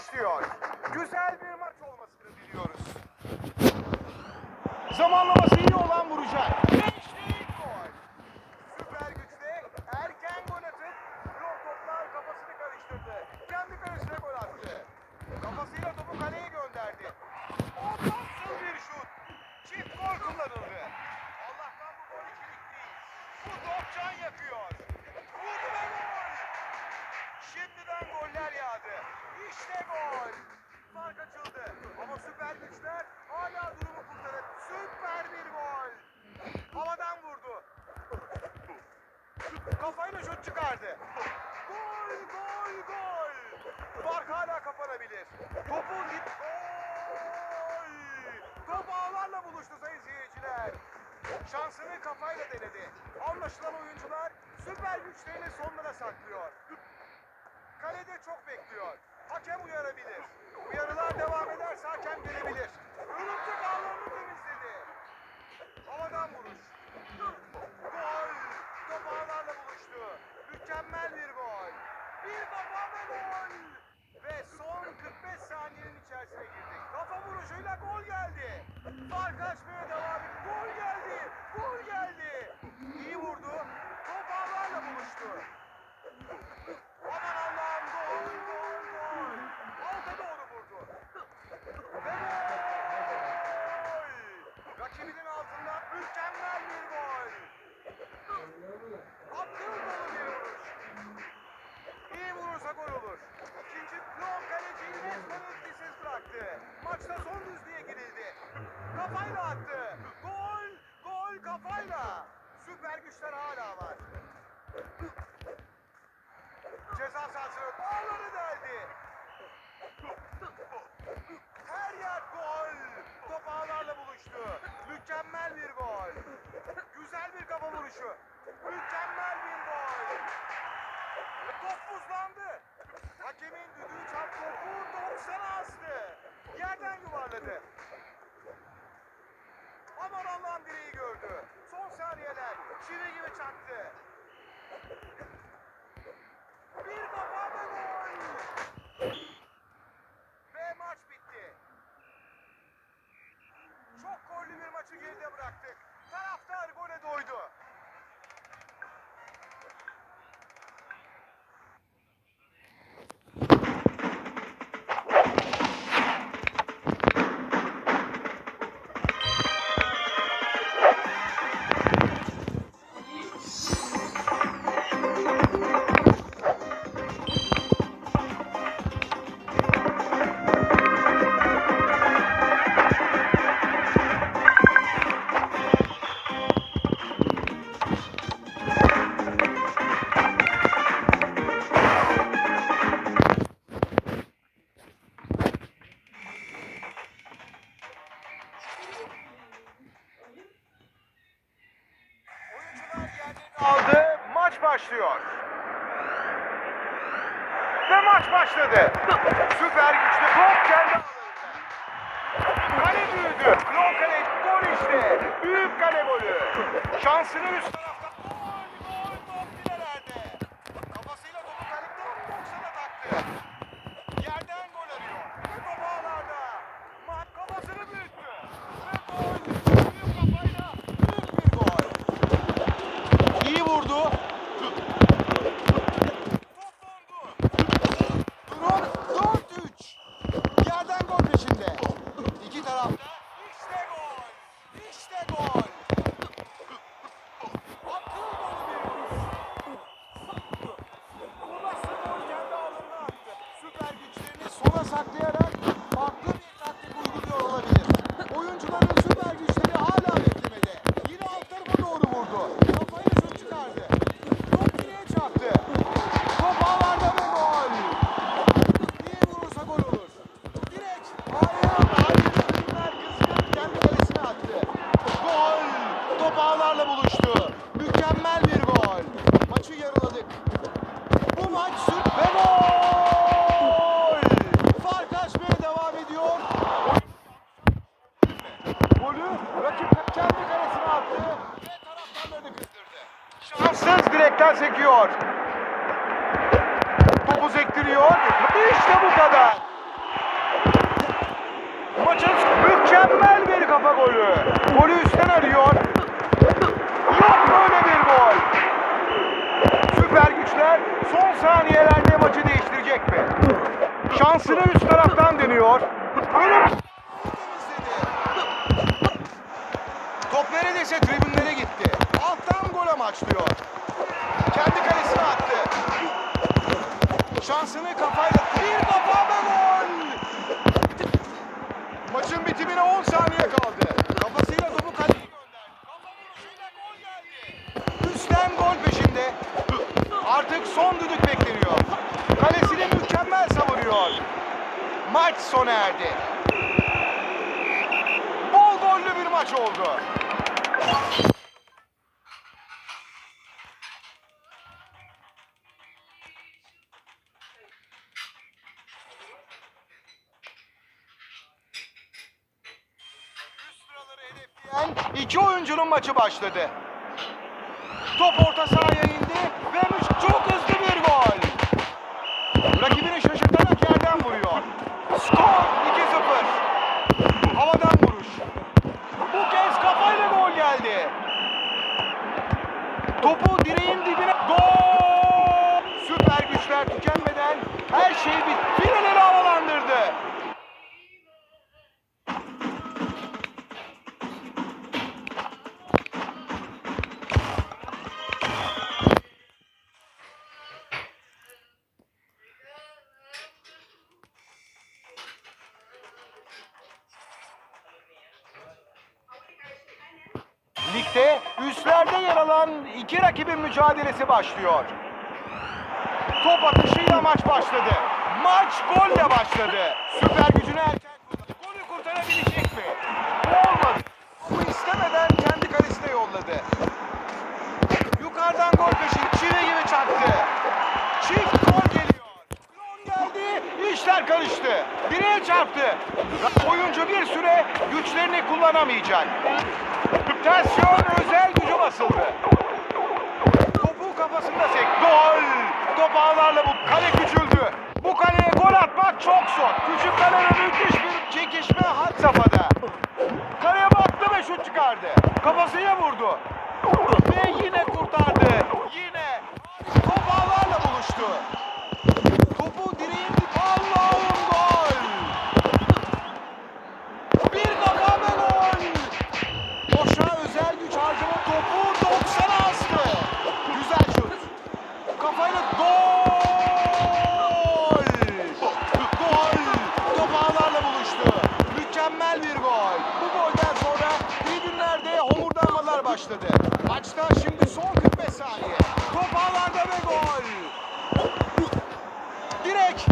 başlıyor. Güzel bir maç olmasını diliyoruz. Zamanlaması iyi olan vuracak. İşte ilk gol. Süper güçte erken gol atıp blok toplar kafasını karıştırdı. Kendi kalesine gol attı. Kafasıyla topu kaleye gönderdi. O nasıl bir şut. Çift gol kullanıldı. Allah'tan bu gol ikilik değil. Bu top can yakıyor. Vurdu ve gol. Şimdiden goller yağdı. İşte gol. Fark açıldı. Ama süper güçler hala durumu kurtarıp süper bir gol. Havadan vurdu. Kafayla şut çıkardı. Gol, gol, gol. Fark hala kapanabilir. Topu git. Gol. Top ağlarla buluştu sayın seyirciler. Şansını kafayla denedi. Anlaşılan oyuncular süper güçlerini sonlara saklıyor. Kalede çok bekliyor. Hakem uyarabilir. Uyarılar devam ederse hakem gelebilir. Örümcek ağlarını temizledi. Havadan vuruş. Gol. Top ağlarla buluştu. Mükemmel bir gol. Bir kafa ve gol. Ve son 45 saniyenin içerisine girdik. Kafa vuruşuyla gol geldi. Fark açmaya devam etti. Gol geldi. Gol geldi. İyi vurdu. Top ağlarla buluştu. Aman Allah'ım gol gol gol. Alta doğru vurdu. Ve gol. Rakibinin altından mükemmel bir gol. Akıl dolu bir vuruş. İyi vurursa gol olur. İkinci Klon kaleciyi resmen etkisiz bıraktı. Maçta son düzlüğe girildi. Kafayla attı. Gol, gol kafayla. Süper güçler hala var. Ceza sahasına bağları deldi. Her yer gol. Top ağlarla buluştu. Mükemmel bir gol. Güzel bir kafa vuruşu. Mükemmel bir gol. Top buzlandı. Hakemin düdüğü çarptı. Topu 90'a astı. Yuvarladı. Aman Allah'ım direği gördü. Son saniyeler. Çivi gibi çaktı. Bir kafa ve gol. Ve maç bitti. Çok gollü bir maçı geride bıraktık. Ve maç başladı. Süper güçlü top kendi. Kale büyüdü. Klon kale gol işte. Büyük kale golü. Şansını üst. Gol gol top filelerde. Kafasıyla topu kalede 90'a taktı. Yerden gol arıyor. Ve top ağlarda. Maç kafasını büyüttü. Ve gol. Büyük kafayla büyük bir gol. İyi vurdu. Top dondu. Durum 4-3. Yerden gol peşinde. İki tarafta. İşte gol. İşte gol. Akıl dolu bir vuruş. Bu nasıl gol kendi ağlarına attı. Süper güçlerini sona saklayarak farklı bir taktik uyguluyor olabilir. Oyuncuların süper güçleri hala beklemedi. Yine alt tarafa doğru vurdu. Kafayı şut çıkardı. Top direğe çarptı. Top ağlarda ve gol. İyi vurursa gol olur. Direk. Hayır. Hayır. Kızgınlar kızgın kendi kalesine attı. Gol. Top ağlarla buluştu. Mükemmel bir gol. Maçı yarıladık. Bu maç süt ve gol. Fark açmaya devam ediyor. Golü rakip kendi kalesine attı ve taraftarlarını kızdırdı. Şanssız direkten sekiyor. Topu sektiriyor. İşte bu kadar. Maçın mükemmel bir kafa golü. Golü üstten arıyor. Yok böyle bir gol. Süper güçler son saniyelerde maçı değiştirecek mi? Şansını üst taraftan deniyor. Ölüm Top neredeyse tribünlere gitti. Alttan gol amaçlıyor. Kendi kalesine attı. Şansını kafayla bir kafa ve gol. Maçın bitimine 10 saniye kaldı. Kafasıyla topu kaleye gönderdi. Kafa vuruşuyla gol geldi. Üstten gol peşinde. Artık son düdük bekleniyor. Kalesini mükemmel savuruyor. Maç sona erdi. Bol gollü bir maç oldu. Hedefleyen iki oyuncunun maçı başladı. Top orta sahaya indi ve çok üstlerde yer alan iki rakibin mücadelesi başlıyor. Top atışıyla maç başladı. Maç golle başladı. Süper gücünü erken kullandı. Golü kurtarabilecek mi? Olmadı. Bu istemeden kendi kalesine yolladı. Yukarıdan gol peşin çivi gibi çaktı. Karıştı. Direğe çarptı. Oyuncu bir süre güçlerini kullanamayacak. Tansiyon özel gücü basıldı. Topu kafasında sek. Gol! Top ağlarla bu kale küçüldü. Başladı. Maçta şimdi son 45 saniye. Top ağlarda ve gol! Direk!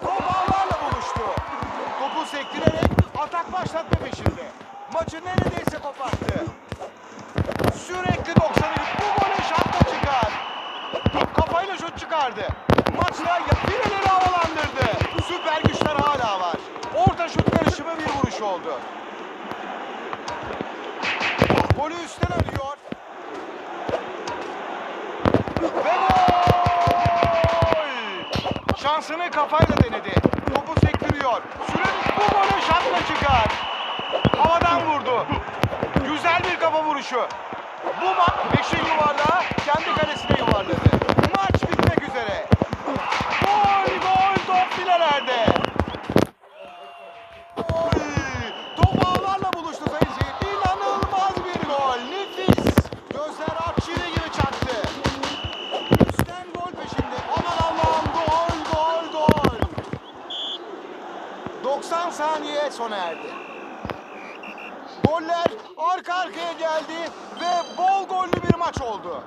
Top ağlarla buluştu. Topu sektirerek atak başlatma peşinde. Maçı neredeyse koparttı. Sürekli 90'ı bu golü şartta çıkar. Kafayla şut çıkardı. Maçta fileleri havalandırdı. Süper güçler hala var. Orta şut karışımı bir vuruş oldu. Golü üstten arıyor. Ve gol! Şansını kafayla denedi. Topu sektiriyor. Sürekli bu golü şatla çıkar. Havadan vurdu. Güzel bir kafa vuruşu. Bu maç beşin yuvarlağı kendi kalesine yuvarladı. Maç bitmek üzere. Gol gol top filelerde. Gol. Top ağlarla buluştu saniye sona erdi. Goller arka arkaya geldi ve bol gollü bir maç oldu.